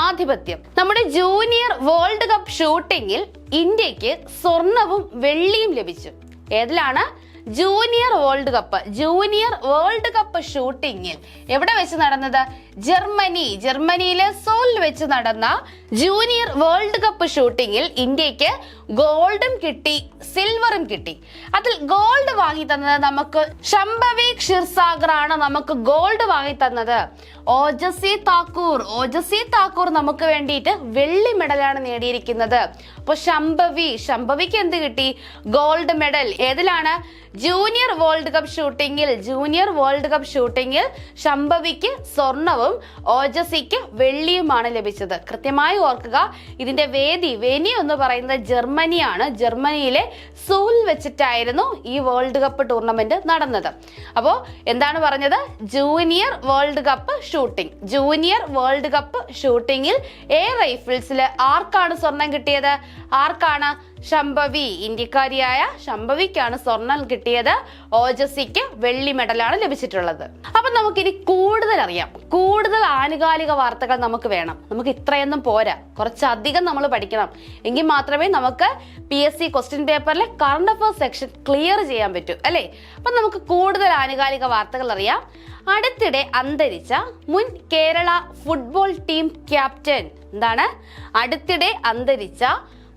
ആധിപത്യം. നമ്മുടെ ജൂനിയർ വേൾഡ് കപ്പ് ഷൂട്ടിങ്ങിൽ ഇന്ത്യയ്ക്ക് സ്വർണവും വെള്ളിയും ലഭിച്ചു. ഏതിലാണ്? Junior world cup junior world cup ഷൂട്ടിങ്ങിൽ എവിടെ വെച്ച് നടന്നത്? ജർമ്മനി. ജർമ്മനിയിലെ സോളിൽ വെച്ച് നടന്ന ജൂനിയർ വേൾഡ് കപ്പ് ഷൂട്ടിങ്ങിൽ ഇന്ത്യയ്ക്ക് ഗോൾഡും കിട്ടി സിൽവറും കിട്ടി. അതിൽ ഗോൾഡ് വാങ്ങി തന്നത് നമുക്ക് ശംഭവി ക്ഷീർസാഗർ ആണ് നമുക്ക് ഗോൾഡ് വാങ്ങി തന്നത്. ഓജസി താക്കൂർ ഓജസി താക്കൂർ നമുക്ക് വേണ്ടിയിട്ട് വെള്ളി മെഡലാണ് നേടിയിരിക്കുന്നത്. അപ്പോൾ ശംഭവി ശംഭവിക്ക് എന്ത് കിട്ടി? Gold medal. ഏതിലാണ്? ജൂനിയർ വേൾഡ് കപ്പ് ഷൂട്ടിങ്ങിൽ ജൂനിയർ വേൾഡ് കപ്പ് ഷൂട്ടിങ്ങിൽ ശംഭവിക്ക് സ്വർണവും ഓജസിക്ക് വെള്ളിയുമാണ് ലഭിച്ചത്. കൃത്യമായി ഓർക്കുക ഇതിന്റെ വേദി വെനി എന്ന് പറയുന്നത് ജർമ്മനിയാണ്. ജർമ്മനിയിലെ സൂൽ വെച്ചിട്ടായിരുന്നു ഈ വേൾഡ് കപ്പ് ടൂർണമെന്റ് നടന്നത്. അപ്പോൾ എന്താണ് പറഞ്ഞത്? Junior world cup shooting. Junior world cup ഷൂട്ടിങ്ങിൽ air റൈഫിൾസിൽ ആർക്കാണ് സ്വർണം കിട്ടിയത്? ആർക്കാണ് ശംഭവി ഇന്ത്യക്കാരിയായ ശംഭവിക്കാണ് സ്വർണം കിട്ടിയത്. ഓജസിക്ക് വെള്ളി മെഡലാണ് ലഭിച്ചിട്ടുള്ളത്. അപ്പൊ നമുക്കിനി കൂടുതൽ അറിയാം. കൂടുതൽ ആനുകാലിക വാർത്തകൾ നമുക്ക് വേണം. നമുക്ക് ഇത്രയൊന്നും പോരാ. കുറച്ചധികം നമ്മൾ പഠിക്കണം. എങ്കിൽ മാത്രമേ നമുക്ക് പി എസ് സി ക്വസ്റ്റ്യൻ പേപ്പറിലെ കറണ്ട് അഫയേഴ്സ് സെക്ഷൻ ക്ലിയർ ചെയ്യാൻ പറ്റൂ അല്ലേ? അപ്പൊ നമുക്ക് കൂടുതൽ ആനുകാലിക വാർത്തകൾ അറിയാം. അടുത്തിടെ അന്തരിച്ച മുൻ കേരള ഫുട്ബോൾ ടീം ക്യാപ്റ്റൻ എന്താണ്? അടുത്തിടെ അന്തരിച്ച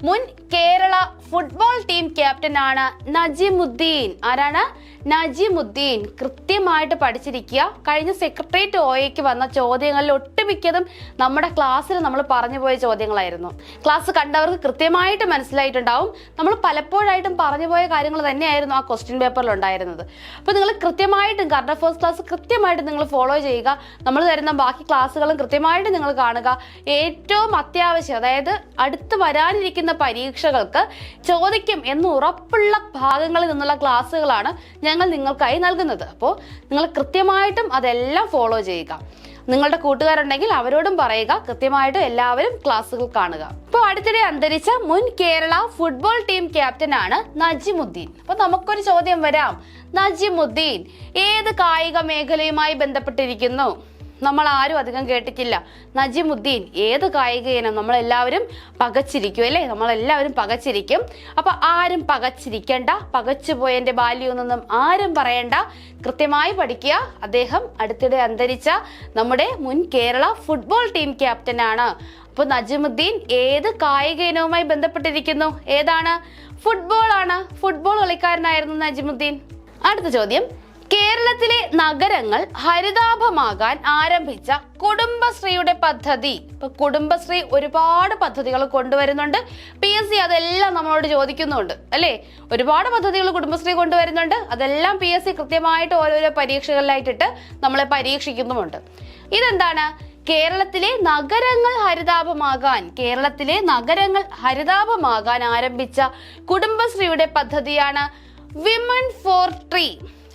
മുൻ കേരള ഫുട്ബോൾ ടീം ക്യാപ്റ്റനാണ് നജീമുദ്ദീൻ. ആരാണ്? നജീമുദ്ദീൻ. കൃത്യമായിട്ട് പഠിച്ചിരിക്കുക. കഴിഞ്ഞ സെക്രട്ടേറിയറ്റ് ഒയ്ക്ക് വന്ന ചോദ്യങ്ങളിൽ ഒട്ടുമിക്കതും നമ്മുടെ ക്ലാസ്സിൽ നമ്മൾ പറഞ്ഞു പോയ ചോദ്യങ്ങളായിരുന്നു. ക്ലാസ് കണ്ടവർക്ക് കൃത്യമായിട്ട് മനസ്സിലായിട്ടുണ്ടാവും. നമ്മൾ പലപ്പോഴായിട്ടും പറഞ്ഞു പോയ കാര്യങ്ങൾ തന്നെയായിരുന്നു ആ ക്വസ്റ്റ്യൻ പേപ്പറിൽ ഉണ്ടായിരുന്നത്. അപ്പോൾ നിങ്ങൾ കൃത്യമായിട്ടും കറണ്ട് ഫസ്റ്റ് ക്ലാസ് കൃത്യമായിട്ട് നിങ്ങൾ ഫോളോ ചെയ്യുക. നമ്മൾ തരുന്ന ബാക്കി ക്ലാസ്സുകളും കൃത്യമായിട്ട് നിങ്ങൾ കാണുക. ഏറ്റവും അത്യാവശ്യം അതായത് അടുത്ത് വരാനിരിക്കുന്ന പരീക്ഷകൾക്ക് ചോദിക്കും എന്ന് ഉറപ്പുള്ള ഭാഗങ്ങളിൽ നിന്നുള്ള ക്ലാസ്സുകളാണ് ഞങ്ങൾ നിങ്ങൾക്കായി നൽകുന്നത്. അപ്പോൾ നിങ്ങൾ കൃത്യമായിട്ടും അതെല്ലാം ഫോളോ ചെയ്യുക. നിങ്ങളുടെ കൂട്ടുകാരുണ്ടെങ്കിൽ അവരോടും പറയുക. കൃത്യമായിട്ട് എല്ലാവരും ക്ലാസ്സുകൾ കാണുക. ഇപ്പോൾ അടുത്തിടെ അന്തരിച്ച മുൻ കേരള ഫുട്ബോൾ ടീം ക്യാപ്റ്റനാണ് നജിമുദ്ദീൻ. അപ്പോൾ നമുക്കൊരു ചോദ്യം വരാം. നജിമുദ്ദീൻ ഏത് കായിക മേഖലയുമായി ബന്ധപ്പെട്ടിരിക്കുന്നു? നമ്മൾ ആരും അധികം കേട്ടിട്ടില്ല. നജിമുദ്ദീൻ ഏത് കായിക ഇനം നമ്മളെല്ലാവരും പകച്ചിരിക്കും അല്ലേ? നമ്മളെല്ലാവരും പകച്ചിരിക്കും. അപ്പൊ ആരും പകച്ചിരിക്കണ്ട എന്റെ ബാല്യമൊന്നും ആരും പറയണ്ട. കൃത്യമായി പഠിക്കുക. അദ്ദേഹം അടുത്തിടെ അന്തരിച്ച നമ്മുടെ മുൻ കേരള ഫുട്ബോൾ ടീം ക്യാപ്റ്റനാണ് അപ്പൊ നജിമുദ്ദീൻ ഏത് കായിക ഇനവുമായി ബന്ധപ്പെട്ടിരിക്കുന്നു? ഏതാണ്? ഫുട്ബോൾ ആണ്. ഫുട്ബോൾ കളിക്കാരനായിരുന്നു നജിമുദ്ദീൻ. അടുത്ത ചോദ്യം. കേരളത്തിലെ നഗരങ്ങൾ ഹരിതാഭമാകാൻ ആരംഭിച്ച കുടുംബശ്രീയുടെ പദ്ധതി. ഇപ്പൊ കുടുംബശ്രീ ഒരുപാട് പദ്ധതികൾ കൊണ്ടുവരുന്നുണ്ട്. പി എസ് സി അതെല്ലാം നമ്മളോട് ചോദിക്കുന്നുണ്ട് അല്ലേ? ഒരുപാട് പദ്ധതികൾ കുടുംബശ്രീ കൊണ്ടുവരുന്നുണ്ട്. അതെല്ലാം പി എസ് സി കൃത്യമായിട്ട് ഓരോരോ പരീക്ഷകളിലായിട്ടിട്ട് നമ്മളെ പരീക്ഷിക്കുന്നുമുണ്ട്. ഇതെന്താണ്? കേരളത്തിലെ നഗരങ്ങൾ ഹരിതാഭമാകാൻ കേരളത്തിലെ നഗരങ്ങൾ ഹരിതാഭമാകാൻ ആരംഭിച്ച കുടുംബശ്രീയുടെ പദ്ധതിയാണ് വിമൻ ഫോർ ട്രീ.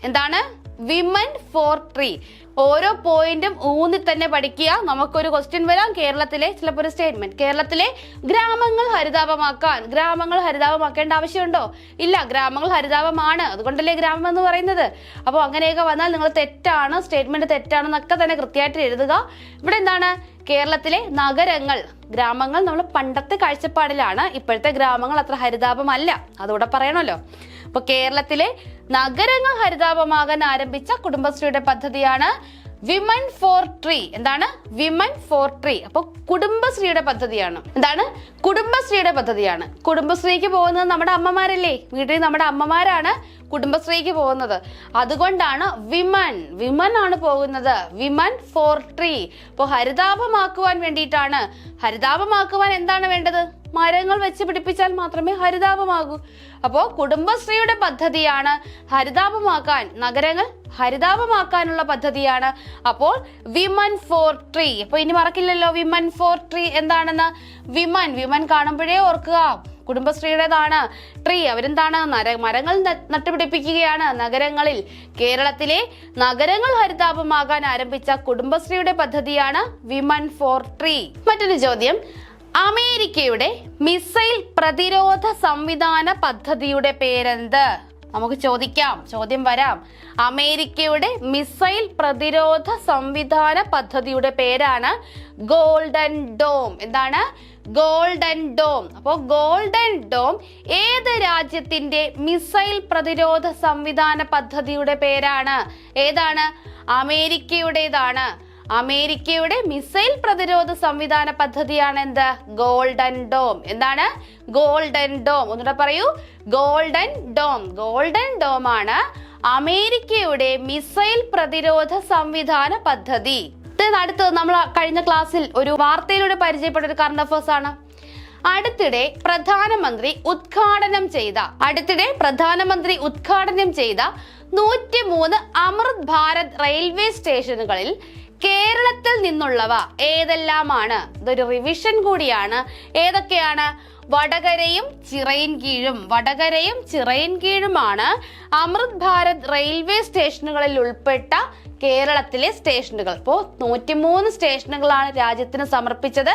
എന്താണ്? വിമൻ ഫോർ ട്രീ ഓരോ പോയിന്റും ഊന്നി തന്നെ പഠിക്കുക. നമുക്കൊരു ക്വസ്റ്റ്യൻ വരാം. കേരളത്തിലെ ചിലപ്പോൾ ഒരു സ്റ്റേറ്റ്മെന്റ് കേരളത്തിലെ ഗ്രാമങ്ങൾ ഹരിതാപമാക്കാൻ. ഗ്രാമങ്ങൾ ഹരിതാപമാക്കേണ്ട ആവശ്യമുണ്ടോ? ഇല്ല ഗ്രാമങ്ങൾ ഹരിതാപമാണ്. അതുകൊണ്ടല്ലേ ഗ്രാമം എന്ന് പറയുന്നത്. അപ്പോൾ അങ്ങനെയൊക്കെ വന്നാൽ നിങ്ങൾ തെറ്റാണ് സ്റ്റേറ്റ്മെന്റ് തെറ്റാണെന്നൊക്കെ തന്നെ കൃത്യമായിട്ട് എഴുതുക. ഇവിടെ എന്താണ്? കേരളത്തിലെ നഗരങ്ങൾ. ഗ്രാമങ്ങൾ നമ്മൾ പണ്ടത്തെ കാഴ്ചപ്പാടിലാണ്. ഇപ്പോഴത്തെ ഗ്രാമങ്ങൾ അത്ര ഹരിതാപമല്ല. അതുകൂടെ പറയണമല്ലോ. അപ്പൊ കേരളത്തിലെ നഗരങ്ങൾ ഹരിതാപമാകാൻ ആരംഭിച്ച കുടുംബശ്രീയുടെ പദ്ധതിയാണ് വിമൻ ഫോർ ട്രീ എന്താണ്? വിമൻ ഫോർ ട്രീ അപ്പോൾ കുടുംബശ്രീയുടെ പദ്ധതിയാണ്. എന്താണ്? കുടുംബശ്രീയുടെ പദ്ധതിയാണ്. കുടുംബശ്രീക്ക് പോകുന്നത് നമ്മുടെ അമ്മമാരല്ലേ? വീട്ടിൽ നമ്മുടെ അമ്മമാരാണ്. കുടുംബശ്രീക്ക് പോകുന്നത്. അതുകൊണ്ടാണ് വിമൻ വിമൻ ആണ് പോകുന്നത്. വിമൻ ഫോർ ട്രീ ഇപ്പോൾ ഹരിതാപമാക്കുവാൻ വേണ്ടിയിട്ടാണ്. ഹരിതാപമാക്കുവാൻ എന്താണ് വേണ്ടത്? മരങ്ങൾ വെച്ച് പിടിപ്പിച്ചാൽ മാത്രമേ ഹരിതാപമാകൂ അപ്പോൾ കുടുംബശ്രീയുടെ പദ്ധതിയാണ് ഹരിതാപമാക്കാൻ നഗരങ്ങൾ ഹരിതാപമാക്കാനുള്ള പദ്ധതിയാണ്. അപ്പോൾ വിമൻ ഫോർ ട്രീ അപ്പോൾ ഇനി മറക്കില്ലല്ലോ. വിമൻ ഫോർ ട്രീ എന്താണെന്ന്? വിമൻ വിമൻ കാണുമ്പോഴേ ഓർക്കുക. കുടുംബശ്രീയുടേതാണ്. ട്രീ അവരെന്താണ്? മരങ്ങൾ നട്ടുപിടിപ്പിക്കുകയാണ്. നഗരങ്ങളിൽ കേരളത്തിലെ നഗരങ്ങൾ ഹരിതാപമാകാൻ ആരംഭിച്ച കുടുംബശ്രീയുടെ പദ്ധതിയാണ് വിമൻ ഫോർ ട്രീ. മറ്റൊരു ചോദ്യം. അമേരിക്കയുടെ മിസൈൽ പ്രതിരോധ സംവിധാന പദ്ധതിയുടെ പേരെന്ത്? നമുക്ക് ചോദിക്കാം. ചോദ്യം വരാം. അമേരിക്കയുടെ മിസൈൽ പ്രതിരോധ സംവിധാന പദ്ധതിയുടെ പേരാണ് ഗോൾഡൻ ഡോം. എന്താണ്? Golden dome. അപ്പോൾ ഗോൾഡൻ ഡോം ഏത് രാജ്യത്തിന്റെ മിസൈൽ പ്രതിരോധ സംവിധാന പദ്ധതിയുടെ പേരാണ്? ഏതാണ്? അമേരിക്കയുടേതാണ്. അമേരിക്കയുടെ മിസൈൽ പ്രതിരോധ സംവിധാന പദ്ധതിയാണ് എന്ത് ഗോൾഡൻ ഡോം. എന്താണ്? Golden dome. ഒന്നുകൂടെ പറയൂ. Golden dome. ഗോൾഡൻ ഡോം ആണ് അമേരിക്കയുടെ മിസൈൽ പ്രതിരോധ സംവിധാന പദ്ധതി. അടുത്തത് നമ്മൾ കഴിഞ്ഞ ക്ലാസ്സിൽ ഒരു വാർത്തയിലൂടെ പരിചയപ്പെട്ട ഒരു കറണ്ട് അഫേഴ്സ് ആണ്. അടുത്തിടെ പ്രധാനമന്ത്രി ഉദ്ഘാടനം ചെയ്ത അടുത്തിടെ പ്രധാനമന്ത്രി ഉദ്ഘാടനം ചെയ്ത നൂറ്റിമൂന്ന് അമൃത് ഭാരത് റെയിൽവേ സ്റ്റേഷനുകളിൽ കേരളത്തിൽ നിന്നുള്ളവ ഏതെല്ലാമാണ്? ഇതൊരു റിവിഷൻ കൂടിയാണ്. ഏതൊക്കെയാണ്? വടകരയും ചിറയിൻകീഴും വടകരയും ചിറയിൻകീഴുമാണ് അമൃത് ഭാരത് റെയിൽവേ സ്റ്റേഷനുകളിൽ ഉൾപ്പെട്ട കേരളത്തിലെ സ്റ്റേഷനുകൾ. ഇപ്പോൾ നൂറ്റിമൂന്ന് സ്റ്റേഷനുകളാണ് രാജ്യത്തിന് സമർപ്പിച്ചത്.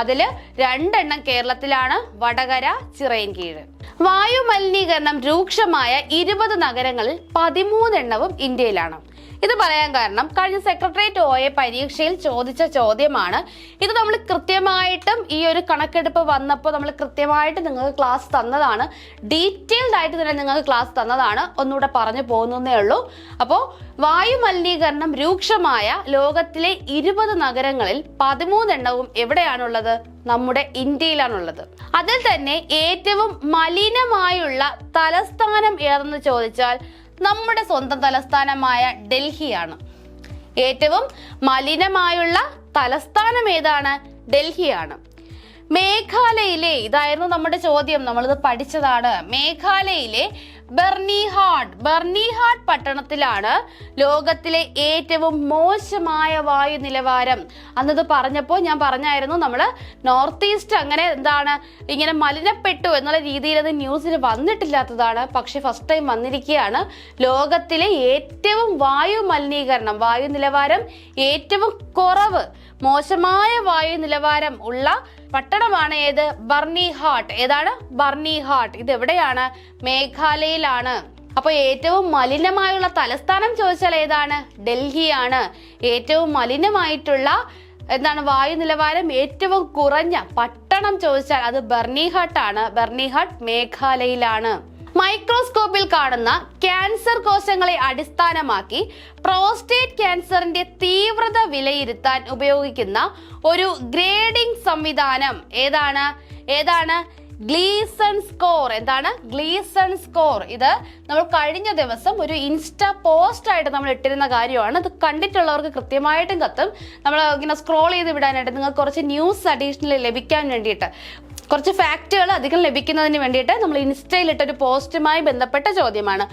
അതിൽ രണ്ടെണ്ണം കേരളത്തിലാണ് വടകര ചിറയിൻകീഴ് വായു മലിനീകരണം രൂക്ഷമായ ഇരുപത് നഗരങ്ങളിൽ പതിമൂന്നെണ്ണവും ഇന്ത്യയിലാണ്. ഇത് പറയാൻ കാരണം കഴിഞ്ഞ സെക്രട്ടേറിയറ്റ് ഒ പരീക്ഷയിൽ ചോദിച്ച ചോദ്യമാണ് ഇത് നമ്മൾ കൃത്യമായിട്ടും ഈ ഒരു കണക്കെടുപ്പ് വന്നപ്പോൾ നമ്മൾ കൃത്യമായിട്ട് നിങ്ങൾക്ക് ക്ലാസ് തന്നതാണ്. ഡീറ്റെയിൽഡ് ആയിട്ട് തന്നെ നിങ്ങൾക്ക് ക്ലാസ് തന്നതാണ്. ഒന്നുകൂടെ പറഞ്ഞു പോകുന്നേ ഉള്ളൂ. അപ്പോൾ വായു മലിനീകരണം രൂക്ഷമായ ലോകത്തിലെ ഇരുപത് നഗരങ്ങളിൽ പതിമൂന്നെണ്ണവും എവിടെയാണുള്ളത്? നമ്മുടെ ഇന്ത്യയിലാണുള്ളത്. അതിൽ തന്നെ ഏറ്റവും മലിനമായുള്ള തലസ്ഥാനം ഏതെന്ന് ചോദിച്ചാൽ നമ്മുടെ സ്വന്തം തലസ്ഥാനമായ ഡൽഹിയാണ്. ഏറ്റവും മലിനമായുള്ള തലസ്ഥാനം ഏതാണ്? ഡൽഹിയാണ്. മേഘാലയയിലെ ഇതായിരുന്നു നമ്മുടെ ചോദ്യം. നമ്മളിത് പഠിച്ചതാണ്. മേഘാലയയിലെ ബെർണിഹാഡ് ബെർണിഹാഡ് പട്ടണത്തിലാണ് ലോകത്തിലെ ഏറ്റവും മോശമായ വായു നിലവാരം. അന്നത് പറഞ്ഞപ്പോൾ ഞാൻ പറഞ്ഞായിരുന്നു നമ്മൾ നോർത്ത് ഈസ്റ്റ് അങ്ങനെ എന്താണ് ഇങ്ങനെ മലിനപ്പെട്ടു എന്നുള്ള രീതിയിൽ അത് ന്യൂസിൽ വന്നിട്ടില്ലാത്തതാണ്. പക്ഷെ ഫസ്റ്റ് ടൈം വന്നിരിക്കുകയാണ്. ലോകത്തിലെ ഏറ്റവും വായു മലിനീകരണം വായു നിലവാരം ഏറ്റവും കുറവ് മോശമായ വായു നിലവാരം ഉള്ള പട്ടണമാണ് ഏത്? ബർണി ഹാട്ട്. ഏതാണ്? ബർണി ഹാട്ട്. ഇത് എവിടെയാണ്? മേഘാലയയിലാണ്. അപ്പോൾ ഏറ്റവും മലിനമായുള്ള തലസ്ഥാനം ചോദിച്ചാൽ ഏതാണ്? ഡൽഹിയാണ്. ഏറ്റവും മലിനമായിട്ടുള്ള എന്താണ് വായു നിലവാരം ഏറ്റവും കുറഞ്ഞ പട്ടണം ചോദിച്ചാൽ അത് ബർണിഹട്ടാണ് ബർണിഹാട്ട് മേഘാലയയിലാണ്. മൈക്രോസ്കോപ്പിൽ കാണുന്ന ക്യാൻസർ കോശങ്ങളെ അടിസ്ഥാനമാക്കി പ്രോസ്റ്റേറ്റ് ക്യാൻസറിന്റെ തീവ്രത വിലയിരുത്താൻ ഉപയോഗിക്കുന്ന ഒരു ഗ്രേഡിംഗ് സംവിധാനം. ഏതാണ്? ഏതാണ്? Gleason score. എന്താണ്? Gleason score. ഇത് നമ്മൾ കഴിഞ്ഞ ദിവസം ഒരു ഇൻസ്റ്റ പോസ്റ്റ് ആയിട്ട് നമ്മൾ ഇട്ടിരുന്ന കാര്യമാണ്. ഇത് കണ്ടിട്ടുള്ളവർക്ക് കൃത്യമായിട്ടും കത്തും. നമ്മൾ ഇങ്ങനെ സ്ക്രോൾ ചെയ്ത് വിടാനായിട്ട് നിങ്ങൾക്ക് കുറച്ച് ന്യൂസ് അഡീഷണൽ ലഭിക്കാൻ വേണ്ടിയിട്ട്. കുറച്ച് ഫാക്റ്റുകൾ അധികം ലഭിക്കുന്നതിന് വേണ്ടിയിട്ട് നമ്മൾ ഇൻസ്റ്റയിൽ ഇട്ടൊരു പോസ്റ്റുമായി ബന്ധപ്പെട്ട ചോദ്യമാണ്.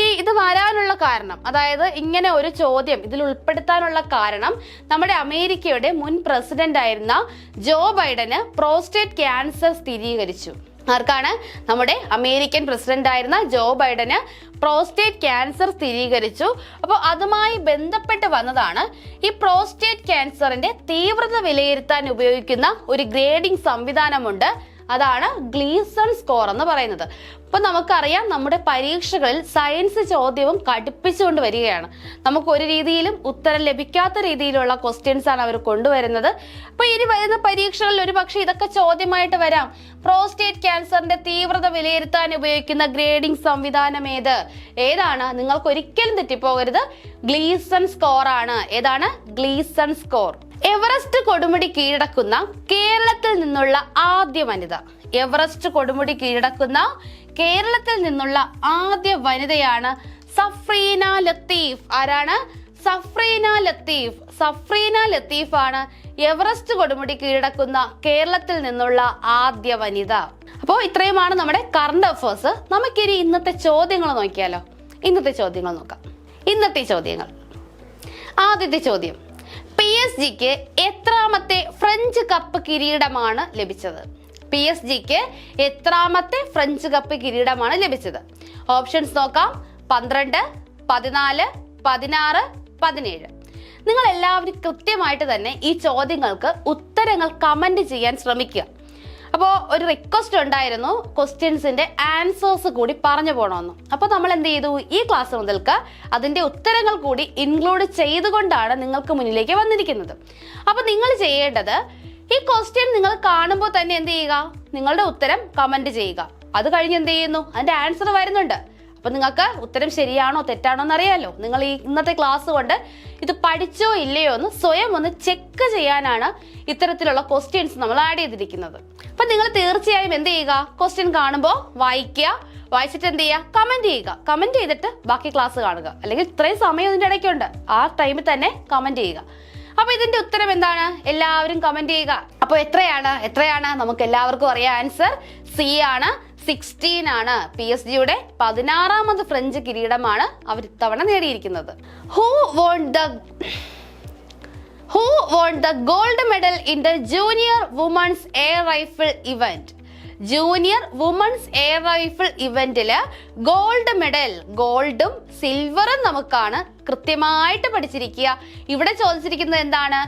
ഈ ഇത് വരാനുള്ള കാരണം അതായത് ഇങ്ങനെ ഒരു ചോദ്യം ഇതിൽ ഉൾപ്പെടുത്താനുള്ള കാരണം നമ്മുടെ അമേരിക്കയുടെ മുൻ പ്രസിഡന്റ് ആയിരുന്ന ജോ ബൈഡന് പ്രോസ്റ്റേറ്റ് ക്യാൻസർ സ്ഥിരീകരിച്ചു. ആർക്കാണ്? നമ്മുടെ അമേരിക്കൻ പ്രസിഡന്റ് ആയിരുന്ന ജോ ബൈഡന് പ്രോസ്റ്റേറ്റ് ക്യാൻസർ സ്ഥിരീകരിച്ചു. അപ്പോൾ അതുമായി ബന്ധപ്പെട്ട് വന്നതാണ് ഈ പ്രോസ്റ്റേറ്റ് ക്യാൻസറിന്റെ തീവ്രത വിലയിരുത്താൻ ഉപയോഗിക്കുന്ന ഒരു ഗ്രേഡിംഗ് സംവിധാനമുണ്ട്. അതാണ് ഗ്ലീസൺ സ്കോർ എന്ന് പറയുന്നത്. ഇപ്പം നമുക്കറിയാം നമ്മുടെ പരീക്ഷകളിൽ സയൻസ് ചോദ്യവും കടുപ്പിച്ചുകൊണ്ട് വരികയാണ്. നമുക്ക് ഒരു രീതിയിലും ഉത്തരം ലഭിക്കാത്ത രീതിയിലുള്ള ക്വസ്റ്റ്യൻസ് ആണ് അവർ കൊണ്ടുവരുന്നത്. അപ്പോൾ ഇനി വരുന്ന പരീക്ഷകളിൽ ഒരു പക്ഷേ ഇതൊക്കെ ചോദ്യമായിട്ട് വരാം. പ്രോസ്റ്റേറ്റ് ക്യാൻസറിന്റെ തീവ്രത വിലയിരുത്താൻ ഉപയോഗിക്കുന്ന ഗ്രേഡിംഗ് സംവിധാനം ഏത്? ഏതാണ്? നിങ്ങൾക്ക് ഒരിക്കലും തെറ്റിപ്പോകരുത്. ഗ്ലീസൺ സ്കോർ ആണ്. ഏതാണ്? ഗ്ലീസൺ സ്കോർ എവറസ്റ്റ് കൊടുമുടി കീഴടക്കുന്ന കേരളത്തിൽ നിന്നുള്ള ആദ്യ വനിത. എവറസ്റ്റ് കൊടുമുടി കീഴടക്കുന്ന കേരളത്തിൽ നിന്നുള്ള ആദ്യ വനിതയാണ് സഫ്രീന ലത്തീഫ്. ആരാണ്? സഫ്രീന ലത്തീഫ്. സഫ്രീന ലത്തീഫ് ആണ് എവറസ്റ്റ് കൊടുമുടി കീഴടക്കുന്ന കേരളത്തിൽ നിന്നുള്ള ആദ്യ വനിത. അപ്പോൾ ഇത്രയുമാണ് നമ്മുടെ കറണ്ട് അഫേഴ്സ് നമുക്കിനി ഇന്നത്തെ ചോദ്യങ്ങൾ നോക്കിയാലോ? ഇന്നത്തെ ചോദ്യങ്ങൾ നോക്കാം. ഇന്നത്തെ ചോദ്യങ്ങൾ. ആദ്യത്തെ ചോദ്യം. പി എസ് ജിക്ക് എത്രാമത്തെ ഫ്രഞ്ച് കപ്പ് കിരീടമാണ് ലഭിച്ചത്? പി എസ് ജിക്ക് എത്രാമത്തെ ഫ്രഞ്ച് കപ്പ് കിരീടമാണ് ലഭിച്ചത്? ഓപ്ഷൻസ് നോക്കാം. പന്ത്രണ്ട് പതിനാല് പതിനാറ് പതിനേഴ്. നിങ്ങൾ എല്ലാവരും കൃത്യമായിട്ട് തന്നെ ഈ ചോദ്യങ്ങൾക്ക് ഉത്തരങ്ങൾ കമന്റ് ചെയ്യാൻ ശ്രമിക്കുക. അപ്പോൾ ഒരു റിക്വസ്റ്റ് ഉണ്ടായിരുന്നു ക്വസ്റ്റ്യൻസിന്റെ ആൻസേഴ്സ് കൂടി പറഞ്ഞു പോകണമെന്ന് അപ്പോൾ നമ്മൾ എന്ത് ചെയ്തു? ഈ ക്ലാസ് മുതൽക്ക് അതിന്റെ ഉത്തരങ്ങൾ കൂടി ഇൻക്ലൂഡ് ചെയ്തുകൊണ്ടാണ് നിങ്ങൾക്ക് മുന്നിലേക്ക് വന്നിരിക്കുന്നത്. അപ്പോൾ നിങ്ങൾ ചെയ്യേണ്ടത് ഈ ക്വസ്റ്റ്യൻ നിങ്ങൾ കാണുമ്പോൾ തന്നെ എന്ത് ചെയ്യുക? നിങ്ങളുടെ ഉത്തരം കമന്റ് ചെയ്യുക. അത് കഴിഞ്ഞ് എന്ത് ചെയ്യുന്നു? അതിന്റെ ആൻസർ വരുന്നുണ്ട്. അപ്പൊ നിങ്ങൾക്ക് ഉത്തരം ശരിയാണോ തെറ്റാണോ എന്ന് അറിയാലോ നിങ്ങൾ ഈ ഇന്നത്തെ ക്ലാസ് കൊണ്ട് ഇത് പഠിച്ചോ ഇല്ലയോ എന്ന് സ്വയം ഒന്ന് ചെക്ക് ചെയ്യാനാണ് ഇത്തരത്തിലുള്ള ക്വസ്റ്റ്യൻസ് നമ്മൾ ആഡ് ചെയ്തിരിക്കുന്നത്. അപ്പൊ നിങ്ങൾ തീർച്ചയായും എന്ത് ചെയ്യുക? ക്വസ്റ്റ്യൻ കാണുമ്പോൾ വായിക്കുക. വായിച്ചിട്ട് എന്ത് ചെയ്യുക? കമന്റ് ചെയ്യുക. കമന്റ് ചെയ്തിട്ട് ബാക്കി ക്ലാസ് കാണുക. അല്ലെങ്കിൽ ഇത്രയും സമയം ഇതിന്റെ ഇടയ്ക്കുണ്ട്. ആ ടൈമിൽ തന്നെ കമന്റ് ചെയ്യുക. അപ്പോൾ ഇതിന്റെ ഉത്തരം എന്താണ്? എല്ലാവരും കമന്റ് ചെയ്യുക. അപ്പോൾ എത്രയാണ്? എത്രയാണ്? നമുക്ക് എല്ലാവർക്കും അറിയാം ആൻസർ സി ആണ് സിക്സ്റ്റീൻ ആണ്. പി എസ് ജിയുടെ പതിനാറാമത് ഫ്രഞ്ച് കിരീടമാണ് അവർ ഇത്തവണ നേടിയിരിക്കുന്നത്. Who won the who won the gold medal in the junior women's air rifle event junior women's air rifle ഇവന്റിൽ gold medal ഗോൾഡും സിൽവറും നമുക്കാണ് കൃത്യമായിട്ട് പഠിച്ചിരിക്കുക. ഇവിടെ ചോദിച്ചിരിക്കുന്നത് എന്താണ്?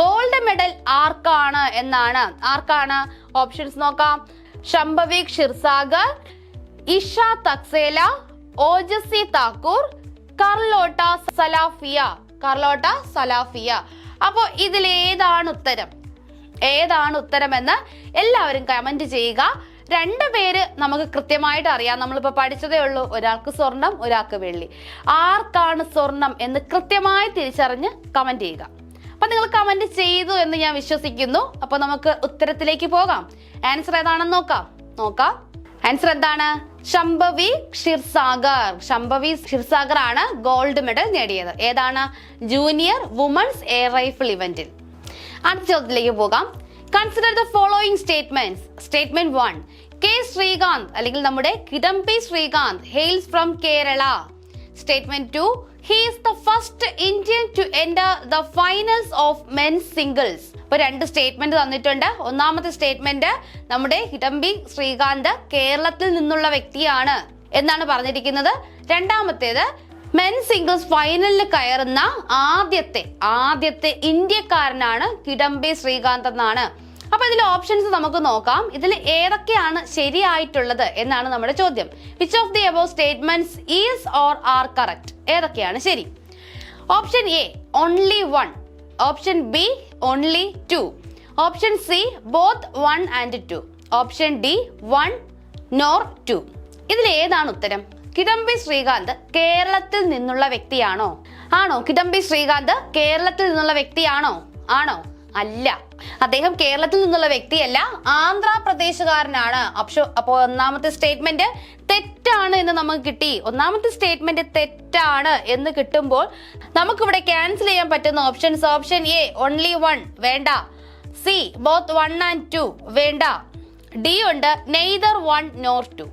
ഗോൾഡ് മെഡൽ ആർക്കാണ് എന്നാണ്. ആർക്കാണ്? ഓപ്ഷൻസ് നോക്കാം. ശംഭവീക് ഷിർസാഗർ ഇഷ തക്സേല ഓജസി താക്കൂർ കർലോട്ട സലാഫിയ കർലോട്ട സലാഫിയ. അപ്പോൾ ഇതിൽ ഏതാണ് ഉത്തരം? ഏതാണ് ഉത്തരമെന്ന് എല്ലാവരും കമന്റ് ചെയ്യുക. രണ്ട് പേര് നമുക്ക് കൃത്യമായിട്ട് അറിയാം. നമ്മളിപ്പോൾ പഠിച്ചതേ ഉള്ളൂ. ഒരാൾക്ക് സ്വർണം ഒരാൾക്ക് വെള്ളി. ആർക്കാണ് സ്വർണം എന്ന് കൃത്യമായി തിരിച്ചറിഞ്ഞ് കമന്റ് ചെയ്യുക. അപ്പൊ നിങ്ങൾ കമന്റ് ചെയ്തു എന്ന് ഞാൻ വിശ്വസിക്കുന്നു. അപ്പോൾ നമുക്ക് ഉത്തരത്തിലേക്ക് പോകാം. ആൻസർ ഏതാണെന്ന് നോക്കാം. നോക്കാം. ആൻസർ എന്താണ്? ശംഭവി ക്ഷിർസാഗർ ശംഭവി ക്ഷിർസാഗർ ആണ് ഗോൾഡ് മെഡൽ നേടിയത്. ഏതാണ്? ജൂനിയർ വുമൺസ് എയർ റൈഫിൾ ഇവന്റിൽ അടുത്ത ചോദ്യത്തിലേക്ക് പോകാം. Consider the following statements statement one K Srikanth അല്ലെങ്കിൽ നമ്മുടെ Kidambi Srikanth hails from Kerala statement two he is the first Indian to enter the finals of men's singles ഇപ്പൊ രണ്ട് statement തന്നിട്ടുണ്ട്. ഒന്നാമത്തെ സ്റ്റേറ്റ്മെന്റ് നമ്മുടെ ഹിഡംബി ശ്രീകാന്ത് കേരളത്തിൽ നിന്നുള്ള വ്യക്തിയാണ് എന്നാണ് പറഞ്ഞിരിക്കുന്നത്. രണ്ടാമത്തേത് മെൻ സിംഗിൾസ് ഫൈനലിൽ കയറുന്ന ആദ്യത്തെ ആദ്യത്തെ ഇന്ത്യക്കാരനാണ് കിഡംബി ശ്രീകാന്ത് എന്നാണ്. അപ്പൊ ഇതിലെ ഓപ്ഷൻസ് നമുക്ക് നോക്കാം. ഇതിൽ ഏതൊക്കെയാണ് ശരിയായിട്ടുള്ളത് എന്നാണ് നമ്മുടെ ചോദ്യം. Which of the above statements is or are correct ഏതൊക്കെയാണ് ശരി? Option A only one option B only two option C both one and two option D one nor two ഇതിൽ ഏതാണ് ഉത്തരം? കിഡംബി ശ്രീകാന്ത് കേരളത്തിൽ നിന്നുള്ള വ്യക്തിയാണോ? ആണോ? കിഡംബി ശ്രീകാന്ത് കേരളത്തിൽ നിന്നുള്ള വ്യക്തിയാണോ? ആണോ? അല്ല. അദ്ദേഹം കേരളത്തിൽ നിന്നുള്ള വ്യക്തിയല്ല ആന്ധ്രാപ്രദേശുകാരനാണ്. അപ്പോ അപ്പോൾ ഒന്നാമത്തെ സ്റ്റേറ്റ്മെന്റ് തെറ്റാണ് എന്ന് നമുക്ക് കിട്ടി. ഒന്നാമത്തെ സ്റ്റേറ്റ്മെന്റ് തെറ്റാണ് എന്ന് കിട്ടുമ്പോൾ നമുക്കിവിടെ ക്യാൻസൽ ചെയ്യാൻ പറ്റുന്ന options option A only one വേണ്ട. C both one and two വേണ്ട. ഡി ഉണ്ട് നെയ്തർ വൺ നോർ ടു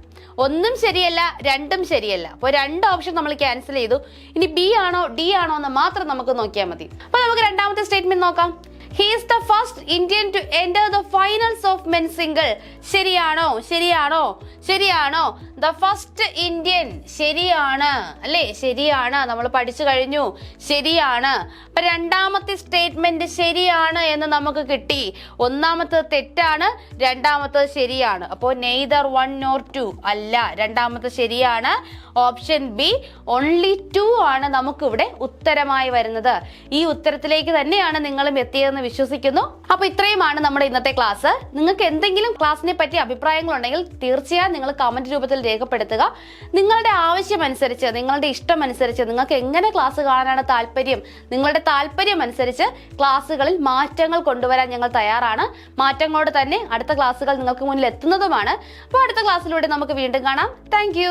ഒന്നും ശരിയല്ല രണ്ടും ശരിയല്ല. അപ്പോൾ രണ്ട് ഓപ്ഷൻ നമ്മൾ ക്യാൻസൽ ചെയ്തു. ഇനി ബി ആണോ ഡി ആണോ എന്ന് മാത്രം നമുക്ക് നോക്കിയാൽ മതി. അപ്പോൾ നമുക്ക് രണ്ടാമത്തെ സ്റ്റേറ്റ്മെന്റ് നോക്കാം. He is the first Indian to enter the finals of men single ശരിയാണോ? ശരിയാണോ? ശരിയാണോ? ദ ഫസ്റ്റ് ഇന്ത്യൻ ശരിയാണ്. അല്ലേ? ശരിയാണ്. നമ്മൾ പഠിച്ചു കഴിഞ്ഞു. ശരിയാണ്. അപ്പൊ രണ്ടാമത്തെ സ്റ്റേറ്റ്മെന്റ് ശരിയാണ് എന്ന് നമുക്ക് കിട്ടി. ഒന്നാമത്തത് തെറ്റാണ്. രണ്ടാമത്തത് ശരിയാണ്. അപ്പോൾ നെയ്തർ വൺ ഓർ ടു അല്ല. രണ്ടാമത്തെ ശരിയാണ്. ഓപ്ഷൻ ബി ഓൺലി ടു ആണ് നമുക്കിവിടെ ഉത്തരമായി വരുന്നത്. ഈ ഉത്തരത്തിലേക്ക് തന്നെയാണ് നിങ്ങളും എത്തിയതെന്ന് വിശ്വസിക്കുന്നു. അപ്പൊ ഇത്രയുമാണ് നമ്മുടെ ഇന്നത്തെ ക്ലാസ് നിങ്ങൾക്ക് എന്തെങ്കിലും ക്ലാസ്സിനെ പറ്റി അഭിപ്രായങ്ങൾ ഉണ്ടെങ്കിൽ തീർച്ചയായും നിങ്ങൾ കമന്റ് രൂപത്തിൽ രേഖപ്പെടുത്തുക. നിങ്ങളുടെ ആവശ്യം അനുസരിച്ച് നിങ്ങളുടെ ഇഷ്ടം അനുസരിച്ച് നിങ്ങൾക്ക് എങ്ങനെ ക്ലാസ് കാണാനാണ് താല്പര്യം നിങ്ങളുടെ താല്പര്യം അനുസരിച്ച് ക്ലാസ്സുകളിൽ മാറ്റങ്ങൾ കൊണ്ടുവരാൻ ഞങ്ങൾ തയ്യാറാണ്. മാറ്റങ്ങളോട് തന്നെ അടുത്ത ക്ലാസ്സുകൾ നിങ്ങൾക്ക് മുന്നിൽ എത്തുന്നതുമാണ്. അപ്പോൾ അടുത്ത ക്ലാസ്സിലൂടെ നമുക്ക് വീണ്ടും കാണാം. താങ്ക്